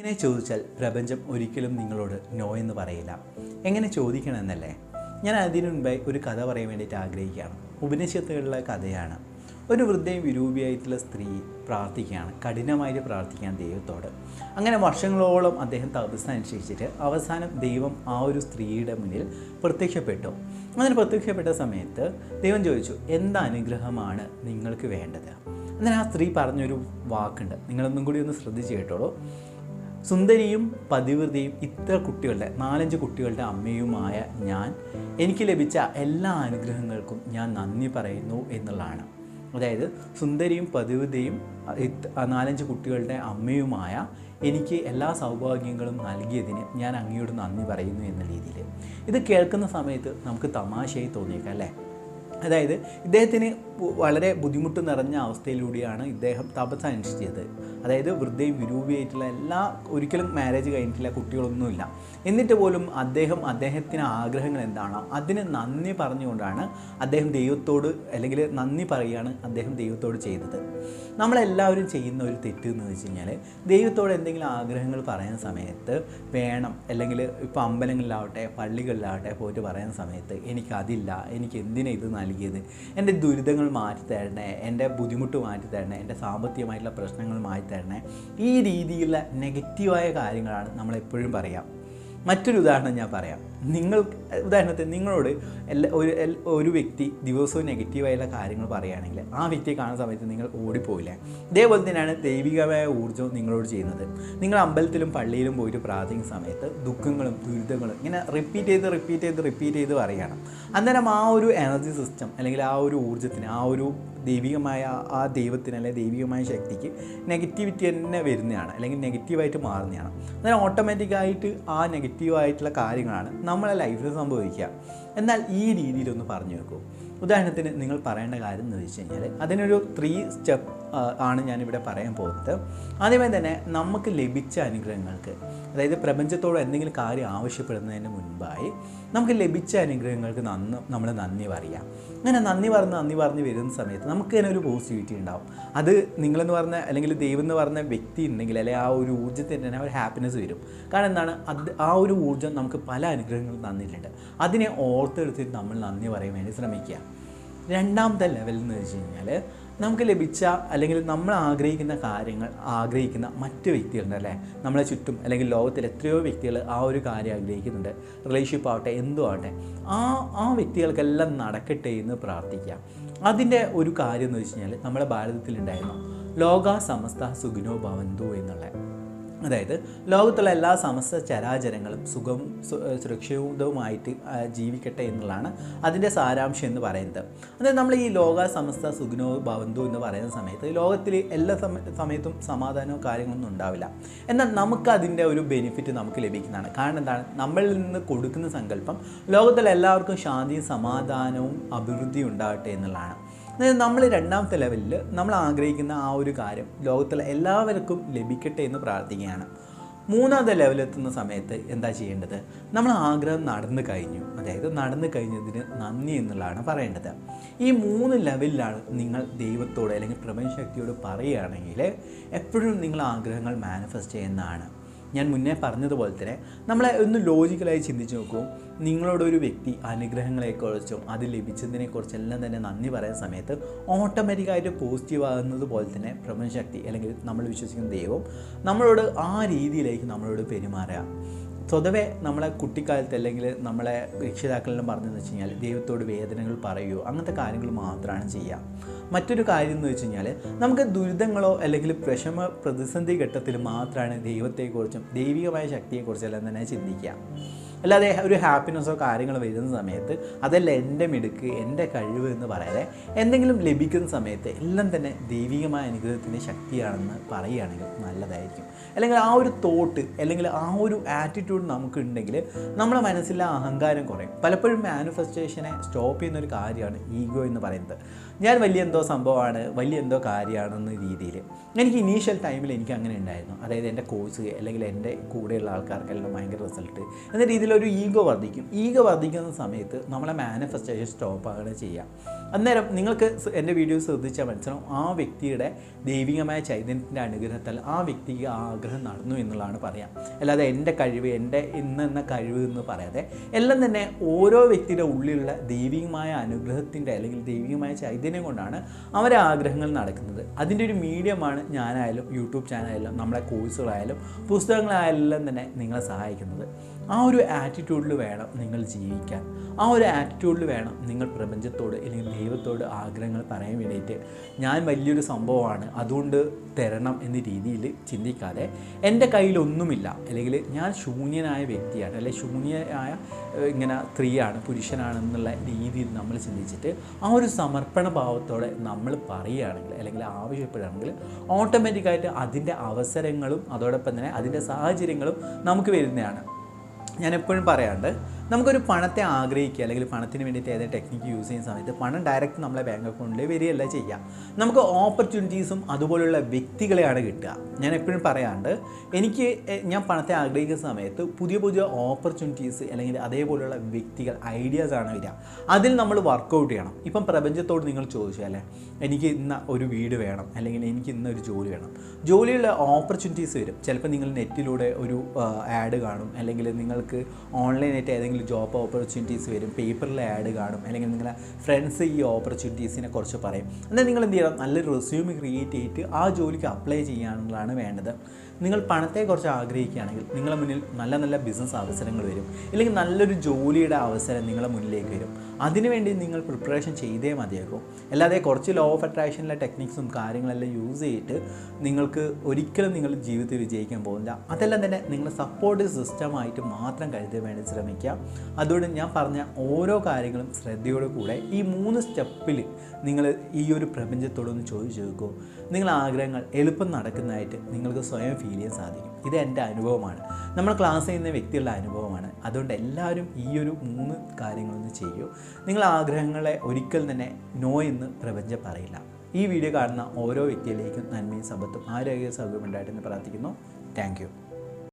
ഇങ്ങനെ ചോദിച്ചാൽ പ്രപഞ്ചം ഒരിക്കലും നിങ്ങളോട് നോ എന്ന് പറയില്ല. എങ്ങനെ ചോദിക്കണമെന്നല്ലേ? ഞാൻ അതിനു മുൻപേ ഒരു കഥ പറയാൻ വേണ്ടിയിട്ട് ആഗ്രഹിക്കുകയാണ്. ഉപനിഷത്തുകളിലെ കഥയാണ്. ഒരു വൃദ്ധയും വിരൂപിയായിട്ടുള്ള സ്ത്രീ പ്രാർത്ഥിക്കുകയാണ്. കഠിനമായിട്ട് പ്രാർത്ഥിക്കുകയാണ് ദൈവത്തോട്. അങ്ങനെ വർഷങ്ങളോളം അദ്ദേഹം തപസ് അനുഷ്ഠിച്ചിട്ട് അവസാനം ദൈവം ആ ഒരു സ്ത്രീയുടെ മുന്നിൽ പ്രത്യക്ഷപ്പെട്ടു. അങ്ങനെ പ്രത്യക്ഷപ്പെട്ട സമയത്ത് ദൈവം ചോദിച്ചു എന്ത് അനുഗ്രഹമാണ് നിങ്ങൾക്ക് വേണ്ടത്? എന്നാൽ ആ സ്ത്രീ പറഞ്ഞൊരു വാക്കുണ്ട്. നിങ്ങളൊന്നും കൂടി ഒന്ന് ശ്രദ്ധിച്ച് കേട്ടോളൂ. സുന്ദരിയും പതിവൃതിയും ഇത്ര കുട്ടികളുടെ നാലഞ്ച് കുട്ടികളുടെ അമ്മയുമായ ഞാൻ എനിക്ക് ലഭിച്ച എല്ലാ അനുഗ്രഹങ്ങൾക്കും ഞാൻ നന്ദി പറയുന്നു എന്നുള്ളതാണ്. അതായത് സുന്ദരിയും പതിവൃതിയും നാലഞ്ച് കുട്ടികളുടെ അമ്മയുമായ എനിക്ക് എല്ലാ സൗഭാഗ്യങ്ങളും നൽകിയതിന് ഞാൻ അങ്ങയോട് നന്ദി പറയുന്നു എന്ന രീതിയിൽ. ഇത് കേൾക്കുന്ന സമയത്ത് നമുക്ക് തമാശയായി തോന്നിയേക്കാം അല്ലേ? അതായത് ഇദ്ദേഹത്തിന് വളരെ ബുദ്ധിമുട്ട് നിറഞ്ഞ അവസ്ഥയിലൂടെയാണ് ഇദ്ദേഹം തപസ് അനുഷ്ഠിച്ചത്. അതായത് വൃദ്ധയും വിരൂപിയായിട്ടുള്ള എല്ലാ ഒരിക്കലും മാരേജ് കഴിഞ്ഞിട്ടില്ല കുട്ടികളൊന്നുമില്ല. എന്നിട്ട് പോലും അദ്ദേഹം അദ്ദേഹത്തിന് ആഗ്രഹങ്ങൾ എന്താണോ? അതിന് നന്ദി പറഞ്ഞുകൊണ്ടാണ് അദ്ദേഹം ദൈവത്തോട് അല്ലെങ്കിൽ നന്ദി പറയുകയാണ് അദ്ദേഹം ദൈവത്തോട് ചെയ്തത്. നമ്മളെല്ലാവരും ചെയ്യുന്ന ഒരു തെറ്റ് എന്ന് വെച്ച് കഴിഞ്ഞാൽ ദൈവത്തോട് എന്തെങ്കിലും ആഗ്രഹങ്ങൾ പറയുന്ന സമയത്ത് വേണം അല്ലെങ്കിൽ ഇപ്പോൾ അമ്പലങ്ങളിലാവട്ടെ പള്ളികളിലാവട്ടെ പോയിട്ട് പറയുന്ന സമയത്ത് എനിക്കതില്ല എനിക്ക് എന്തിനാണ് ഇത് നൽകിയത്? എന്റെ ദുരിതങ്ങൾ മാറ്റി തരണേ എന്റെ ബുദ്ധിമുട്ട് മാറ്റി തരണേ എന്റെ സാമ്പത്തികമായിട്ടുള്ള പ്രശ്നങ്ങൾ മാറ്റി തരണേ. ഈ രീതിയിലുള്ള നെഗറ്റീവായ കാര്യങ്ങളാണ് നമ്മളെപ്പോഴും പറയാം. മറ്റൊരു ഉദാഹരണം ഞാൻ പറയാം. നിങ്ങൾ ഉദാഹരണത്തിന് നിങ്ങളോട് എല്ലാ ഒരു ഒരു വ്യക്തി ദിവസവും നെഗറ്റീവായുള്ള കാര്യങ്ങൾ പറയുകയാണെങ്കിൽ ആ വ്യക്തിയെ കാണുന്ന സമയത്ത് നിങ്ങൾ ഓടിപ്പോയില്ല ഇതേപോലെ തന്നെയാണ് ദൈവികമായ ഊർജവും നിങ്ങളോട് ചെയ്യുന്നത്. നിങ്ങൾ അമ്പലത്തിലും പള്ളിയിലും പോയിട്ട് പ്രാർത്ഥിക്കുന്ന സമയത്ത് ദുഃഖങ്ങളും ദുരിതങ്ങളും ഇങ്ങനെ റിപ്പീറ്റ് ചെയ്ത് റിപ്പീറ്റ് ചെയ്ത് റിപ്പീറ്റ് ചെയ്ത് പറയുകയാണ്. അന്നേരം ആ ഒരു എനർജി സിസ്റ്റം അല്ലെങ്കിൽ ആ ഒരു ഊർജത്തിന് ആ ഒരു ദൈവികമായ ആ ദൈവത്തിന് അല്ലെങ്കിൽ ദൈവികമായ ശക്തിക്ക് നെഗറ്റിവിറ്റി തന്നെ വരുന്നതാണ് അല്ലെങ്കിൽ നെഗറ്റീവായിട്ട് മാറുന്നതാണ്. അന്നേരം ഓട്ടോമാറ്റിക്കായിട്ട് ആ നെഗറ്റീവായിട്ടുള്ള കാര്യങ്ങളാണ് നമ്മളെ ലൈഫിൽ സംഭവിക്കുക. എന്നാൽ ഈ രീതിയിലൊന്ന് പറഞ്ഞു വെക്കൂ ഉദാഹരണത്തിന് നിങ്ങൾ പറയേണ്ട കാര്യം എന്ന് വെച്ച് കഴിഞ്ഞാൽ അതിനൊരു ത്രീ സ്റ്റെപ്പ് ആണ് ഞാനിവിടെ പറയാൻ പോകുന്നത്. ആദ്യമേ തന്നെ നമുക്ക് ലഭിച്ച അനുഗ്രഹങ്ങൾക്ക് അതായത് പ്രപഞ്ചത്തോട് എന്തെങ്കിലും കാര്യം ആവശ്യപ്പെടുന്നതിന് മുൻപായി നമുക്ക് ലഭിച്ച അനുഗ്രഹങ്ങൾക്ക് നന്ന് നമ്മൾ നന്ദി പറയാം. അങ്ങനെ നന്ദി പറഞ്ഞ് നന്ദി പറഞ്ഞ് വരുന്ന സമയത്ത് നമുക്ക് തന്നെ ഒരു പോസിറ്റിവിറ്റി ഉണ്ടാവും. അത് നിങ്ങളെന്ന് പറഞ്ഞ അല്ലെങ്കിൽ ദൈവം എന്ന് പറഞ്ഞ വ്യക്തി ഉണ്ടെങ്കിൽ അല്ലെങ്കിൽ ആ ഒരു ഊർജത്തിന് തന്നെ ഒരു ഹാപ്പിനെസ് വരും. കാരണം എന്താണ്? അത് ആ ഒരു ഊർജം നമുക്ക് പല അനുഗ്രഹങ്ങളും തന്നിട്ടുണ്ട്. അതിനെ ഓർത്തെടുത്തിട്ട് നമ്മൾ നന്ദി പറയാൻ വേണ്ടി ശ്രമിക്കുക. രണ്ടാമത്തെ ലെവൽ എന്ന് വെച്ച് കഴിഞ്ഞാൽ നമുക്ക് ലഭിച്ച അല്ലെങ്കിൽ നമ്മൾ ആഗ്രഹിക്കുന്ന കാര്യങ്ങൾ ആഗ്രഹിക്കുന്ന മറ്റ് വ്യക്തികളുണ്ട് അല്ലേ? നമ്മളെ ചുറ്റും അല്ലെങ്കിൽ ലോകത്തിൽ എത്രയോ വ്യക്തികൾ ആ ഒരു കാര്യം ആഗ്രഹിക്കുന്നുണ്ട്. റിലേഷൻഷിപ്പ് ആവട്ടെ എന്തോ ആവട്ടെ ആ ആ വ്യക്തികൾക്കെല്ലാം നടക്കട്ടെ എന്ന് പ്രാർത്ഥിക്കാം അതിന്റെ ഒരു കാര്യം എന്ന് വെച്ച് കഴിഞ്ഞാൽ നമ്മുടെ ഭാരതത്തിലുണ്ടായിരുന്നു ലോക സമസ്ത സുഖിനോ ഭവന്തു എന്നുള്ള. അതായത് ലോകത്തുള്ള എല്ലാ സമസ്ത ചരാചരങ്ങളും സുഖവും സുരക്ഷിതവുമായിട്ട് ജീവിക്കട്ടെ എന്നുള്ളതാണ് അതിന്റെ സാരാംശം എന്ന് പറയുന്നത്. അതായത് നമ്മൾ ഈ ലോക സമസ്ത സുഖനോ ഭവന്തു എന്ന് പറയുന്ന സമയത്ത് ലോകത്തിൽ എല്ലാ സമ സമയത്തും സമാധാനവും കാര്യങ്ങളൊന്നും ഉണ്ടാവില്ല. എന്നാൽ നമുക്ക് അതിന്റെ ഒരു ബെനിഫിറ്റ് നമുക്ക് ലഭിക്കുന്നതാണ്. കാരണം എന്താണ്? നമ്മളിൽ നിന്ന് കൊടുക്കുന്ന സങ്കല്പം ലോകത്തിലെ എല്ലാവർക്കും ശാന്തിയും സമാധാനവും അഭിവൃദ്ധിയും ഉണ്ടാകട്ടെ എന്നുള്ളതാണ്. അതായത് നമ്മൾ രണ്ടാമത്തെ ലെവലിൽ നമ്മൾ ആഗ്രഹിക്കുന്ന ആ ഒരു കാര്യം ലോകത്തിലെ എല്ലാവർക്കും ലഭിക്കട്ടെ എന്ന് പ്രാർത്ഥിക്കുകയാണ്. മൂന്നാമത്തെ ലെവലെത്തുന്ന സമയത്ത് എന്താ ചെയ്യേണ്ടത്? നമ്മൾ ആഗ്രഹം നടന്നു കഴിഞ്ഞു. അതായത് നടന്നു കഴിഞ്ഞതിന് നന്ദി എന്നുള്ളതാണ് പറയേണ്ടത്. ഈ മൂന്ന് ലെവലിലാണ് നിങ്ങൾ ദൈവത്തോട് അല്ലെങ്കിൽ പ്രപഞ്ചശക്തിയോട് പറയുകയാണെങ്കിൽ എപ്പോഴും നിങ്ങൾ ആഗ്രഹങ്ങൾ മാനിഫെസ്റ്റ് ചെയ്യുന്നതാണ്. ഞാൻ മുന്നേ പറഞ്ഞതുപോലെ തന്നെ നമ്മളെ ഒന്ന് ലോജിക്കലായി ചിന്തിച്ച് നോക്കൂ. നിങ്ങളോട് ഒരു വ്യക്തി അനുഗ്രഹങ്ങളെക്കുറിച്ചും അത് ലഭിച്ചതിനെക്കുറിച്ചെല്ലാം തന്നെ നന്ദി പറയുന്ന സമയത്ത് ഓട്ടോമാറ്റിക്കായിട്ട് പോസിറ്റീവ് ആകുന്നത് പോലെ തന്നെ പ്രപഞ്ചശക്തി അല്ലെങ്കിൽ നമ്മൾ വിശ്വസിക്കുന്ന ദൈവം നമ്മളോട് ആ രീതിയിലേക്ക് നമ്മളോട് പെരുമാറുക. സ്വതവേ നമ്മളെ കുട്ടിക്കാലത്ത് അല്ലെങ്കിൽ നമ്മളെ രക്ഷിതാക്കളെല്ലാം പറഞ്ഞതെന്ന് വെച്ച് കഴിഞ്ഞാൽ ദൈവത്തോട് വേദനകൾ പറയുകയോ അങ്ങനത്തെ കാര്യങ്ങൾ മാത്രമാണ് ചെയ്യുക. മറ്റൊരു കാര്യം എന്ന് വെച്ച് കഴിഞ്ഞാൽ നമുക്ക് ദുരിതങ്ങളോ അല്ലെങ്കിൽ വിഷമ പ്രതിസന്ധി ഘട്ടത്തിൽ മാത്രമാണ് ദൈവത്തെക്കുറിച്ചും ദൈവികമായ ശക്തിയെക്കുറിച്ചെല്ലാം തന്നെ ചിന്തിക്കുക. അല്ലാതെ ഒരു ഹാപ്പിനെസ്സോ കാര്യങ്ങളോ വരുന്ന സമയത്ത് അതല്ല എന്റെ മിടുക്ക് എന്റെ കഴിവ് എന്ന് പറയാതെ എന്തെങ്കിലും ലഭിക്കുന്ന സമയത്ത് എല്ലാം തന്നെ ദൈവികമായ അനുഗ്രഹത്തിന്റെ ശക്തിയാണെന്ന് പറയുകയാണെങ്കിൽ നല്ലതായിരിക്കും. അല്ലെങ്കിൽ ആ ഒരു തോട്ട് അല്ലെങ്കിൽ ആ ഒരു ആറ്റിറ്റ്യൂഡ് നമുക്കുണ്ടെങ്കിൽ നമ്മുടെ മനസ്സിലെ അഹങ്കാരം കുറയും. പലപ്പോഴും മാനിഫെസ്റ്റേഷനെ സ്റ്റോപ്പ് ചെയ്യുന്ന ഒരു കാര്യമാണ് ഈഗോ എന്ന് പറയുന്നത്. ഞാൻ വലിയ എന്തോ സംഭവമാണ് വലിയ എന്തോ കാര്യമാണെന്ന രീതിയിൽ എനിക്ക് ഇനീഷ്യൽ ടൈമിൽ എനിക്ക് അങ്ങനെ ഉണ്ടായിരുന്നു. അതായത് എന്റെ കോഴ്സ് അല്ലെങ്കിൽ എന്റെ കൂടെയുള്ള ആൾക്കാർക്കെല്ലാം ഭയങ്കര റിസൾട്ട് എന്ന രീതിയിലൊരു ഈഗോ വർദ്ധിക്കും. ഈഗോ വർദ്ധിക്കുന്ന സമയത്ത് നമ്മളെ മാനിഫെസ്റ്റേഷൻ സ്റ്റോപ്പ് ആകുകയാണ് ചെയ്യുക. അന്നേരം നിങ്ങൾക്ക് എന്റെ വീഡിയോ ശ്രദ്ധിച്ചാൽ മനസ്സിലാവും. ആ വ്യക്തിയുടെ ദൈവികമായ ചൈതന്യത്തിന്റെ അനുഗ്രഹത്താൽ ആ വ്യക്തിക്ക് ആഗ്രഹം നടന്നു എന്നുള്ളതാണ് പറയാം. അല്ലാതെ എന്റെ കഴിവ് എന്റെ ഇന്ന് എന്ന കഴിവ് എന്ന് പറയാതെ എല്ലാം തന്നെ ഓരോ വ്യക്തിയുടെ ഉള്ളിലുള്ള ദൈവികമായ അനുഗ്രഹത്തിന്റെ അല്ലെങ്കിൽ ദൈവികമായ ചൈതന്യം കൊണ്ടാണ് അവരെ ആഗ്രഹങ്ങൾ നടക്കുന്നത്. അതിന്റെ ഒരു മീഡിയമാണ് ഞാനായാലും യൂട്യൂബ് ചാനലായാലും നമ്മുടെ കോഴ്സുകളായാലും പുസ്തകങ്ങളായാലും തന്നെ നിങ്ങളെ സഹായിക്കുന്നത്. ആ ഒരു ആറ്റിറ്റ്യൂഡിൽ വേണം നിങ്ങൾ ജീവിക്കാൻ. ആ ഒരു ആറ്റിറ്റ്യൂഡിൽ വേണം നിങ്ങൾ പ്രപഞ്ചത്തോട് അല്ലെങ്കിൽ ദൈവത്തോട് ആഗ്രഹങ്ങൾ പറയാൻ വേണ്ടിയിട്ട് ഞാൻ വലിയൊരു സംഭവമാണ്. അതുകൊണ്ട് തരണം എന്ന രീതിയിൽ ചിന്തിക്കാതെ എന്റെ കയ്യിലൊന്നുമില്ല. അല്ലെങ്കിൽ ഞാൻ ശൂന്യനായ വ്യക്തിയാണ്. അല്ലെങ്കിൽ ശൂന്യനായ ഇങ്ങനെ സ്ത്രീയാണ് പുരുഷനാണെന്നുള്ള രീതിയിൽ നമ്മൾ ചിന്തിച്ചിട്ട് ആ ഒരു സമർപ്പണ ഭാവത്തോടെ നമ്മൾ പറയുകയാണെങ്കിൽ അല്ലെങ്കിൽ ആവശ്യപ്പെടുകയാണെങ്കിൽ ഓട്ടോമാറ്റിക്കായിട്ട് അതിന്റെ അവസരങ്ങളും അതോടൊപ്പം തന്നെ അതിന്റെ സാഹചര്യങ്ങളും നമുക്ക് വരുന്നതാണ്. ഞാൻ എപ്പോഴും പറയാണ്ട് നമുക്കൊരു പണത്തെ ആഗ്രഹിക്കുക അല്ലെങ്കിൽ പണത്തിന് വേണ്ടിയിട്ട് ഏതെങ്കിലും ടെക്നിക്ക് യൂസ് ചെയ്യുന്ന സമയത്ത് പണം ഡയറക്റ്റ് നമ്മളെ ബാങ്ക് അക്കൗണ്ടിൽ വരികയല്ല ചെയ്യാം നമുക്ക് ഓപ്പർച്യൂണിറ്റീസും അതുപോലുള്ള വ്യക്തികളെയാണ് കിട്ടുക. ഞാൻ എപ്പോഴും പറയാണ്ട് എനിക്ക് ഞാൻ പണത്തെ ആഗ്രഹിക്കുന്ന സമയത്ത് പുതിയ പുതിയ ഓപ്പർച്യൂണിറ്റീസ് അല്ലെങ്കിൽ അതേപോലെയുള്ള വ്യക്തികൾ ഐഡിയാസ് ആണ് വരിക. അതിൽ നമ്മൾ വർക്കൗട്ട് ചെയ്യണം. ഇപ്പം പ്രപഞ്ചത്തോട് നിങ്ങൾ ചോദിച്ചു അല്ലേ? എനിക്ക് ഇന്ന ഒരു വീട് വേണം അല്ലെങ്കിൽ എനിക്ക് ഇന്ന ഒരു ജോലി വേണം. ജോലിയുള്ള ഓപ്പർച്യൂണിറ്റീസ് വരും. ചിലപ്പോൾ നിങ്ങൾ നെറ്റിലൂടെ ഒരു ആഡ് കാണും അല്ലെങ്കിൽ നിങ്ങൾക്ക് ഓൺലൈനായിട്ട് ഏതെങ്കിലും ജോബ് ഓപ്പർച്യൂണിറ്റീസ് വരും. പേപ്പറിലെ ആഡ് കാണും. അല്ലെങ്കിൽ നിങ്ങളെ ഫ്രണ്ട്സ് ഈ ഓപ്പർച്യൂണിറ്റീസിനെ കുറിച്ച് പറയും. എന്നാൽ നിങ്ങൾ എന്ത് ചെയ്യണം? നല്ലൊരു റെസ്യൂമ് ക്രിയേറ്റ് ചെയ്തിട്ട് ആ ജോലിക്ക് അപ്ലൈ ചെയ്യാനുള്ളതാണ് വേണ്ടത്. നിങ്ങൾ പണത്തെക്കുറിച്ച് ആഗ്രഹിക്കുകയാണെങ്കിൽ നിങ്ങളുടെ മുന്നിൽ നല്ല നല്ല ബിസിനസ് അവസരങ്ങൾ വരും. അല്ലെങ്കിൽ നല്ലൊരു ജോലിയുടെ അവസരം നിങ്ങളുടെ മുന്നിലേക്ക് വരും. അതിനുവേണ്ടി നിങ്ങൾ പ്രിപ്പറേഷൻ ചെയ്തേ മതിയാകും. അല്ലാതെ കുറച്ച് ലോ ഓഫ് അട്രാക്ഷനിലെ ടെക്നിക്സും കാര്യങ്ങളെല്ലാം യൂസ് ചെയ്തിട്ട് നിങ്ങൾക്ക് ഒരിക്കലും നിങ്ങൾ ജീവിതത്തിൽ വിജയിക്കാൻ പോകുന്നില്ല. അതെല്ലാം തന്നെ നിങ്ങളുടെ സപ്പോർട്ട് സിസ്റ്റമായിട്ട് മാത്രം കരുതാൻ വേണ്ടി ശ്രമിക്കുക. അതുകൊണ്ട് ഞാൻ പറഞ്ഞ ഓരോ കാര്യങ്ങളും ശ്രദ്ധയോടെ കൂടെ ഈ മൂന്ന് സ്റ്റെപ്പിൽ നിങ്ങൾ ഈ ഒരു പ്രപഞ്ചത്തോടൊന്ന് ചോദിച്ചു നോക്കൂ. നിങ്ങളുടെ ആഗ്രഹങ്ങൾ എളുപ്പം നടക്കുന്നതായിട്ട് നിങ്ങൾക്ക് സ്വയം ഫീൽ ചെയ്യാൻ സാധിക്കും. ഇത് എന്റെ അനുഭവമാണ്. നമ്മൾ ക്ലാസ് ചെയ്യുന്ന വ്യക്തികളുടെ അനുഭവമാണ്. അതുകൊണ്ട് എല്ലാവരും ഈ ഒരു മൂന്ന് കാര്യങ്ങളൊന്ന് ചെയ്യൂ. നിങ്ങൾ ആഗ്രഹങ്ങളെ ഒരിക്കൽ തന്നെ നോ എന്ന് പ്രപഞ്ചം പറയില്ല. ഈ വീഡിയോ കാണുന്ന ഓരോ വ്യക്തിയിലേക്കും നന്മയും സമ്പത്തും ആരോഗ്യ സൗകര്യം ഉണ്ടായിട്ടെന്ന് പ്രാർത്ഥിക്കുന്നു. താങ്ക്